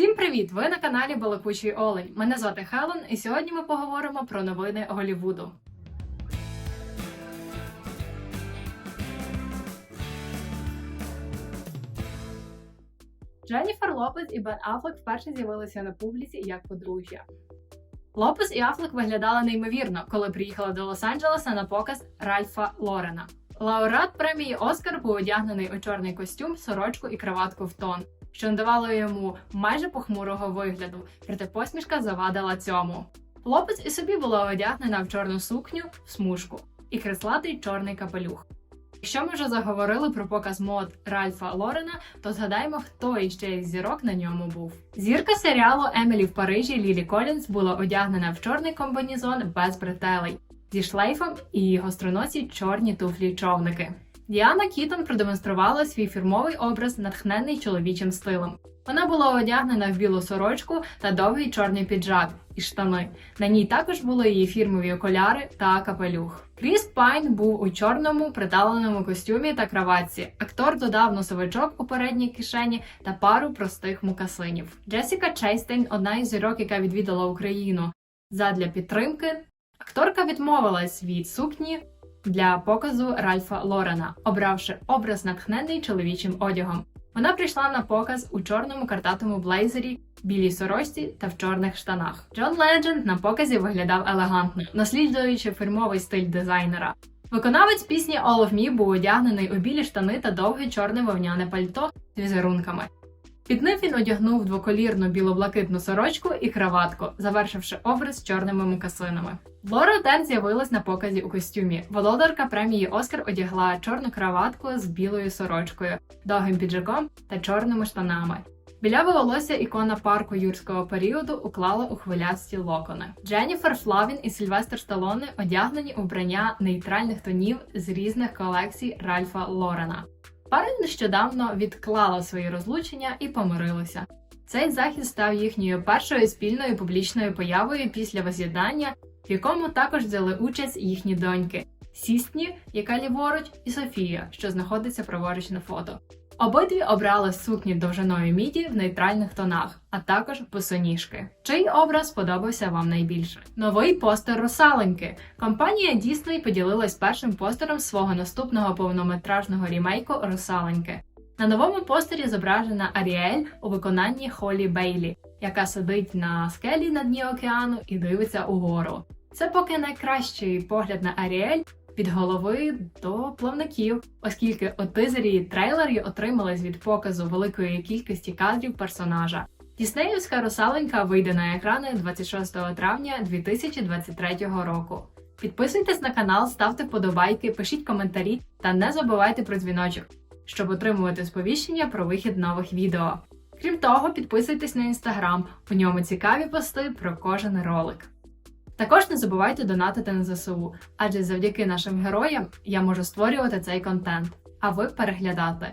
Всім привіт! Ви на каналі Балакучий Олень. Мене звати Хелен, і сьогодні ми поговоримо про новини Голівуду. Дженніфер Лопес і Бен Аффлек вперше з'явилися на публіці як подружжя. Лопес і Аффлек виглядали неймовірно, коли приїхали до Лос-Анджелеса на показ Ральфа Лорена. Лауреат премії Оскар був одягнений у чорний костюм, сорочку і краватку в тон, що надавало йому майже похмурого вигляду, проте посмішка завадила цьому. Лопес і собі була одягнена в чорну сукню, в смужку і креслатий чорний капелюх. Якщо ми вже заговорили про показ мод Ральфа Лорена, то згадаємо, хто іще із зірок на ньому був. Зірка серіалу Емілі в Парижі Лілі Колінс була одягнена в чорний комбінезон без бретелей зі шлейфом і гостроносі чорні туфлі-човники. Діана Кітон продемонструвала свій фірмовий образ, натхнений чоловічим стилем. Вона була одягнена в білу сорочку та довгий чорний піджак і штани. На ній також були її фірмові окуляри та капелюх. Кріс Пайн був у чорному приталеному костюмі та краватці. Актор додав носовичок у передній кишені та пару простих мукасинів. Джесіка Чейстейн одна із зірок, яка відвідала Україну. Задля підтримки акторка відмовилась від сукні для показу Ральфа Лорена, обравши образ натхнений чоловічим одягом. Вона прийшла на показ у чорному картатому блейзері, білій сорочці та в чорних штанах. Джон Ледженд на показі виглядав елегантно, наслідуючи фірмовий стиль дизайнера. Виконавець пісні All of Me був одягнений у білі штани та довге чорне вовняне пальто з візерунками. Під ним він одягнув двоколірну біло-блакитну сорочку і краватку, завершивши образ чорними мукасинами. Лора Ден з'явилась на показі у костюмі. Володарка премії Оскар одягла чорну краватку з білою сорочкою, довгим піджаком та чорними штанами. Біляве волосся ікона парку юрського періоду уклала у хвилясті локони. Дженніфер Флавін і Сільвестр Сталоне одягнені у вбрання нейтральних тонів з різних колекцій Ральфа Лорена. Пара нещодавно відклала свої розлучення і помирилися. Цей захід став їхньою першою спільною публічною появою після воз'єднання, в якому також взяли участь їхні доньки Сістні, яка ліворуч, і Софія, що знаходиться праворуч на фото. Обидві обрали сукні довжиною міді в нейтральних тонах, а також босоніжки. Чий образ сподобався вам найбільше? Новий постер русаленьки. Компанія Disney поділилась першим постером свого наступного повнометражного рімейку Русаленьки. На новому постері зображена Аріель у виконанні Холі Бейлі, яка сидить на скелі на дні океану і дивиться угору. Це поки найкращий погляд на Аріель від голови до плавників, оскільки у тизері і трейлері отримались від показу великої кількості кадрів персонажа. Діснеївська русаленька вийде на екрани 26 травня 2023 року. Підписуйтесь на канал, ставте вподобайки, пишіть коментарі та не забувайте про дзвіночок, щоб отримувати сповіщення про вихід нових відео. Крім того, підписуйтесь на інстаграм, у ньому цікаві пости про кожен ролик. Також не забувайте донатити на ЗСУ, адже завдяки нашим героям я можу створювати цей контент, а ви переглядати.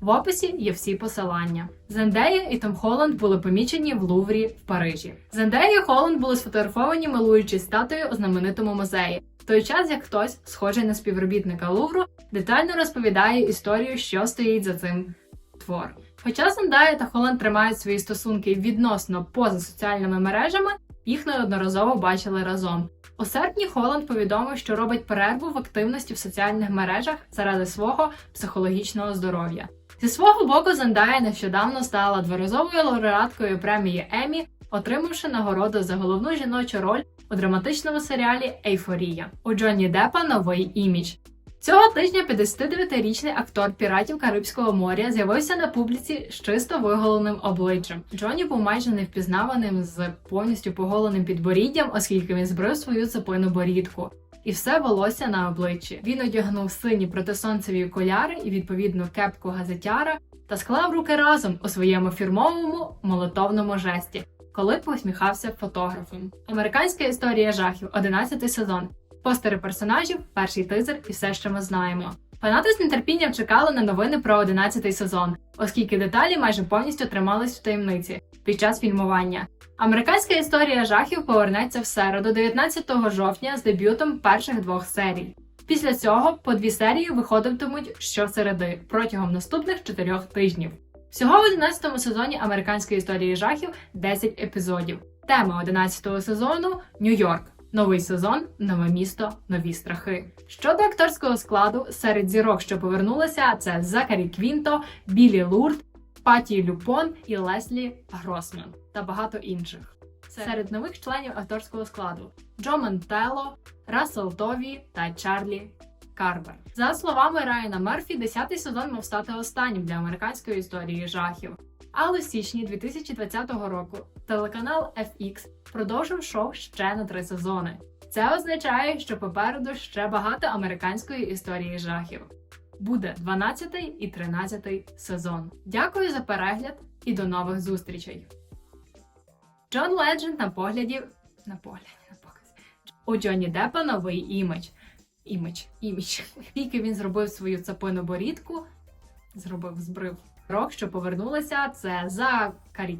В описі є всі посилання. Зендея і Том Холланд були помічені в Луврі в Парижі. Зендея і Холланд були сфотографовані, милуючись статуєю у знаменитому музеї. В той час як хтось, схожий на співробітника Лувру, детально розповідає історію, що стоїть за цим твор. Хоча Зендая та Холланд тримають свої стосунки відносно поза соціальними мережами, їх неодноразово бачили разом. У серпні Холланд повідомив, що робить перерву в активності в соціальних мережах заради свого психологічного здоров'я. Зі свого боку, Зендая нещодавно стала дворазовою лауреаткою премії Емі, отримавши нагороду за головну жіночу роль у драматичному серіалі Ейфорія. У Джонні Деппа новий імідж. Цього тижня 59-річний актор піратів Карибського моря з'явився на публіці з чисто виголеним обличчям. Джонні був майже невпізнаваним з повністю поголеним підборіддям, оскільки він збрив свою цепину борідку. І все волосся на обличчі. Він одягнув сині протисонцеві окуляри і відповідну кепку газетяра та склав руки разом у своєму фірмовому молитовному жесті, коли посміхався фотографом. Американська історія жахів, 11 сезон. Постери персонажів, перший тизер і все, що ми знаємо. Фанати з нетерпінням чекали на новини про 11-й сезон, оскільки деталі майже повністю тримались в таємниці під час фільмування. Американська історія жахів повернеться в середу, 19 жовтня, з дебютом перших двох серій. Після цього по дві серії виходитимуть щосереди протягом наступних чотирьох тижнів. Всього в 11 сезоні американської історії жахів 10 епізодів. Тема 11 сезону Нью-Йорк. Новий сезон, нове місто, нові страхи. Щодо акторського складу, серед зірок, що повернулися, це Закарі Квінто, Білі Лурд, Паті Люпон і Леслі Гросман та багато інших. Серед нових членів акторського складу Джо Мантело, Рассел Тові та Чарлі Карбер. За словами Райана Мерфі, 10-й сезон мав стати останнім для американської історії жахів. Але в січні 2020 року телеканал FX продовжив шоу ще на три сезони. Це означає, що попереду ще багато американської історії жахів. Буде 12 і 13 сезон. Дякую за перегляд і до нових зустрічей. Джон Ледженд на погляді на погляді на показ. У Джонні Деппа новий імідж. Імідж, імідж. Тільки він зробив свою цапину борідку, зробив збрив. Рок, що повернулася, це Закарі